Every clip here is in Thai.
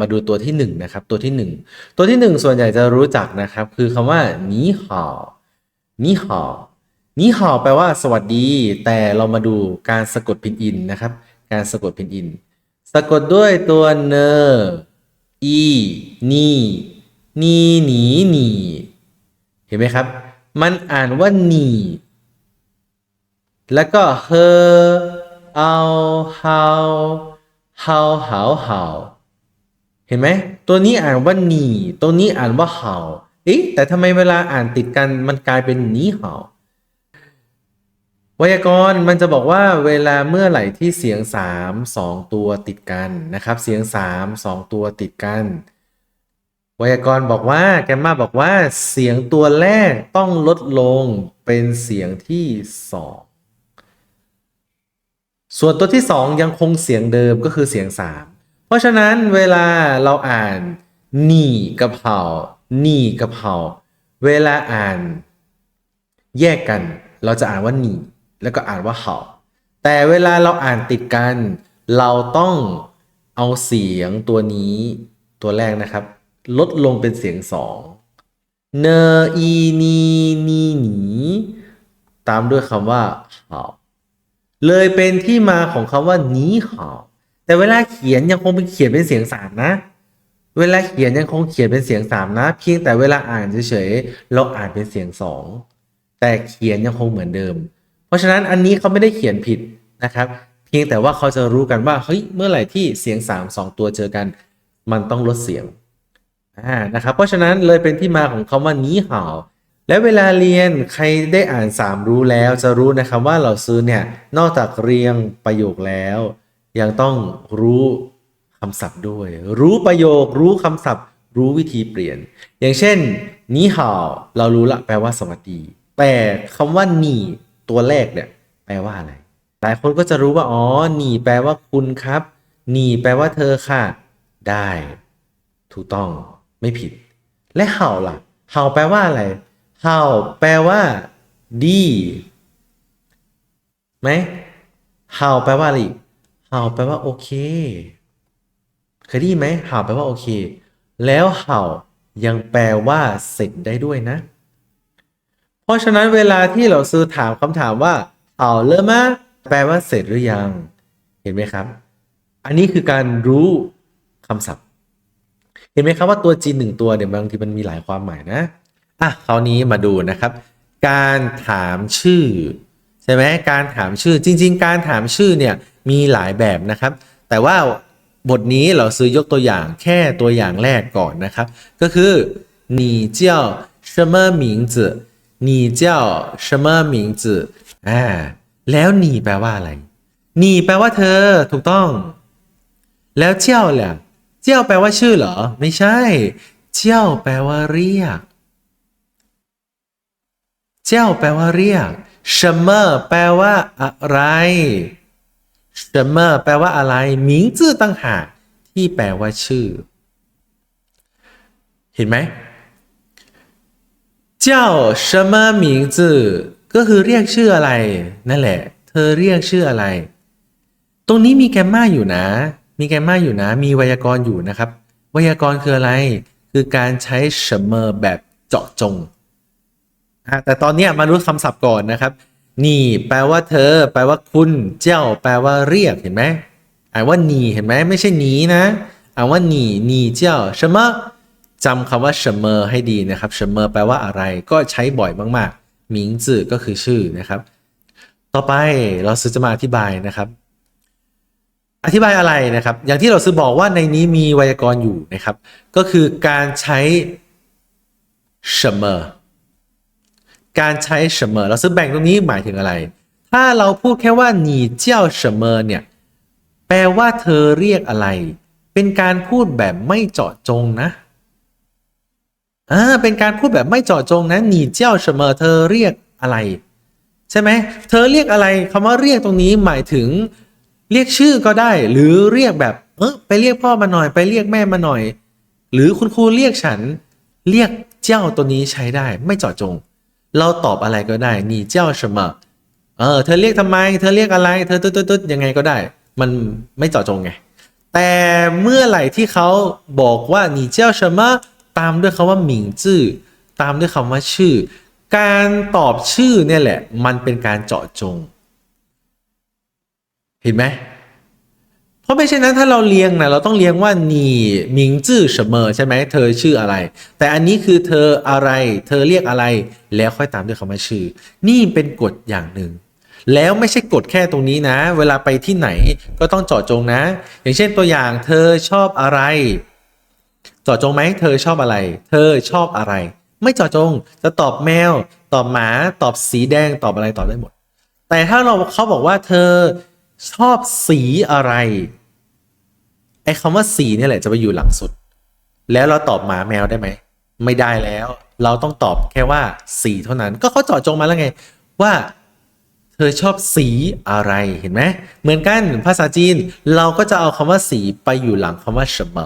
มาดูตัวที่หนึ่งนะครับตัวที่หนึ่งตัวที่หนึ่งส่วนใหญ่จะรู้จักนะครับ คือคำว่าหนีห่อหนีห่อหนีห่อแปลว่าสวัสดี แต่เรามาดูการสะกดพินอินนะครับ การสะกดพินอิน สะกดด้วยตัวเนออีนีนีหนีหนีเห็นไหมครับ มันอ่านว่าหนีแล้วก็เฮอเอาเฮาเฮาเหาเหา เห็นไหมตัวนี้อ่านว่าหนีตัวนี้อ่านว่าเห่าเอ๊ะแต่ทำไมเวลาอ่านติดกันมันกลายเป็นหนีเห่าไวยากรณ์มันจะบอกว่าเวลาเมื่อไหร่ที่เสียงสามสองตัวติดกันนะครับเสียงสามสองตัวติดกัน ไวยากรณ์บอกว่าแกมมาบอกว่าเสียงตัวแรกต้องลดลงเป็นเสียงที่สองส่วนตัวที่สองยังคงเสียงเดิมก็คือเสียงสาม ราะฉะนั้นเวลาเราอ่านหนี่กับเห่าหนี่กับเห่าเวลาอ่านแยกกัน เราจะอ่านว่าหนี่แล้วก็อ่านว่าเห่าแต่เวลาเราอ่านติดกัน เราต้องเอาเสียงตัวนี้ตัวแรกนะครับ ลดลงเป็นเสียงสองเนอีนีนีหนีตามด้วยคำว่าเห่าเลยเป็นที่มาของคำว่าหนีเห่า แต่เวลาเขียนยังคงเป็นเขียนเป็นเสียงสามนะ เวลาเขียนยังคงเขียนเป็นเสียงสามนะ เพียงแต่เวลาอ่านเฉยๆเราอ่านเป็นเสียงสองแต่เขียนยังคงเหมือนเดิม เพราะฉะนั้นอันนี้เขาไม่ได้เขียนผิดนะครับ เพียงแต่ว่าเขาจะรู้กันว่าเฮ้ยเมื่อไหร่ที่เสียงสามสองตัวเจอกัน มันต้องลดเสียงอ่านะครับ เพราะฉะนั้นเลยเป็นที่มาของคำว่าหนี้ห่าและเวลาเรียนใครได้อ่านสามรู้แล้วจะรู้นะครับว่าเราซื้อเนี่ยนอกจากเรียงประโยคแล้ว ยังต้องรู้คำศัพท์ด้วย รู้ประโยค รู้คำศัพท์ รู้วิธีเปลี่ยน อย่างเช่นหนีห่าวเรารู้ละแปลว่าสวัสดี แต่คำว่าหนีตัวแรกเนี่ยแปลว่าอะไร หลายคนก็จะรู้ว่าอ๋อหนีแปลว่าคุณครับหนีแปลว่าเธอค่ะ ได้ ถูกต้องไม่ผิด และเห่าล่ะเห่าแปลว่าอะไรเห่าแปลว่า ดีไหมเห่าแปลว่าอะไรอีก เห่าแปลว่าโอเค เคยได้ยินไหมเห่าแปลว่าโอเค แล้วเห่ายังแปลว่าเสร็จได้ด้วยนะ เพราะฉะนั้นเวลาที่เราซื้อถามคำถามว่าเห่าเริ่มมแปลว่าเสร็จหรือยัง เห็นไหมครับ อันนี้คือการรู้คำศัพท์ เห็นไหมครับว่าตัวจีนหนึ่งตัวเนี่ยบางทีมันมีหลายความหมายนะอะคราวนี้มาดูนะครับ การถามชื่อ ใช่ไหมการถามชื่อจริง ๆ การถามชื่อเนี่ย มีหลายแบบนะครับ แต่ว่าบทนี้เราซื้อยกตัวอย่างแค่ตัวอย่างแรกก่อนนะครับ ก็คือ你叫什么名字你叫什么名字อ่าแล้ว你แปลว่าอะไร你แปลว่าเธอถูกต้อง แล้วเจ้าล่ะเจ้าแปลว่าชื่อเหรอ ไม่ใช่ เจ้าแปลว่าเรียก เจ้าแปลว่าเรียก什么แปลว่าอะไร 什么แปลว่าอะไร名字ต่างหากที่แปลว่าชื่อ เห็นไหมเจ้า什么名字ก็คือเรียกชื่ออะไร นั่นแหละ เธอเรียกชื่ออะไร ตรงนี้มีแกมมาอยู่นะ มีแกมมาอยู่นะ มีไวยากรณ์อยู่นะครับ ไวยากรณ์คืออะไร คือการใช้เฉมอแบบเจาะจงอ่ะแต่ตอนเนี้ยมารู้คำศัพท์ก่อนนะครับ นี่แปลว่าเธอ แปลว่าคุณ เจ้า แปลว่าเรียกเห็นไหมอ่านว่าหนีเห็นไหมไม่ใช่หนีนะอ่านว่าหนีหนีเจ้าเฉมอจำคำว่าเฉมอให้ดีนะครับเฉมอแปลว่าอะไรก็ใช้บ่อยมากๆหมิงจื่อก็คือชื่อนะครับ ต่อไปเราซื้อจะมาอธิบายนะครับ อธิบายอะไรนะครับ อย่างที่เราซื้อบอกว่าในนี้มีไวยากรณ์อยู่นะครับ ก็คือการใช้什么 การใช้เสมอเราซื้อแบ่งตรงนี้หมายถึงอะไร ถ้าเราพูดแค่ว่าหนีเจ้าเสมอเนี่ยแปลว่าเธอเรียกอะไร เป็นการพูดแบบไม่เจาะจงนะอ่าเป็นการพูดแบบไม่เจาะจงนะหนีเจ้าเสมอเธอเรียกอะไร ใช่ไหมเธอเรียกอะไรคำว่าเรียกตรงนี้หมายถึง เรียกชื่อก็ได้ หรือเรียกแบบเออไปเรียกพ่อมาหน่อยไปเรียกแม่มาหน่อย หรือคุณครูเรียกฉัน เรียกเจ้าตัวนี้ใช้ได้ ไม่เจาะจง เราตอบอะไรก็ได้นี่เจ้า什么เออ เธอเรียกทำไม เธอเรียกอะไร เธอตุ๊ดตุ๊ดตุ๊ดยังไงก็ได้ มันไม่เจาะจงไง แต่เมื่อไหร่ที่เขาบอกว่า你叫什么ตามด้วยคำว่าหมิงจื้อตามด้วยคำว่าชื่อ การตอบชื่อเนี่ยแหละ มันเป็นการเจาะจง เห็นไหม เพราะไม่เช่นนั้นถ้าเราเรียงนะเราต้องเรียงว่านี่หมิงจื้อเสมอใช่ไหมเธอชื่ออะไร แต่อันนี้คือเธออะไร เธอเรียกอะไร แล้วค่อยตามด้วยคำว่าชื่อ นี่เป็นกฎอย่างหนึ่งแล้วไม่ใช่กฎแค่ตรงนี้นะ เวลาไปที่ไหนก็ต้องเจาะจงนะ อย่างเช่นตัวอย่างเธอชอบอะไร เจาะจงไหมเธอชอบอะไร เธอชอบอะไร ไม่เจาะจงจะตอบแมว ตอบหมา ตอบสีแดงตอบอะไรตอบได้หมด แต่ถ้าเราเขาบอกว่าเธอ ชอบสีอะไรไอ้คำว่าสีเนี่ยแหละจะไปอยู่หลังสุด แล้วเราตอบหมาแมวได้ไหม ไม่ได้แล้ว เราต้องตอบแค่ว่าสีเท่านั้น ก็เขาเจาะจงมาแล้วไง ว่า เธอชอบสีอะไรเห็นไหมเหมือนกันภาษาจีน เราก็จะเอาคำว่าสีไปอยู่หลังคำว่า什么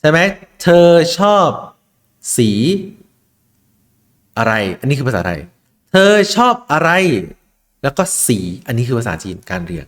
ใช่ไหมเธอชอบสีอะไร อันนี้คือภาษาไทย เธอชอบอะไร แล้วก็สี อันนี้คือภาษาจีนการเรียง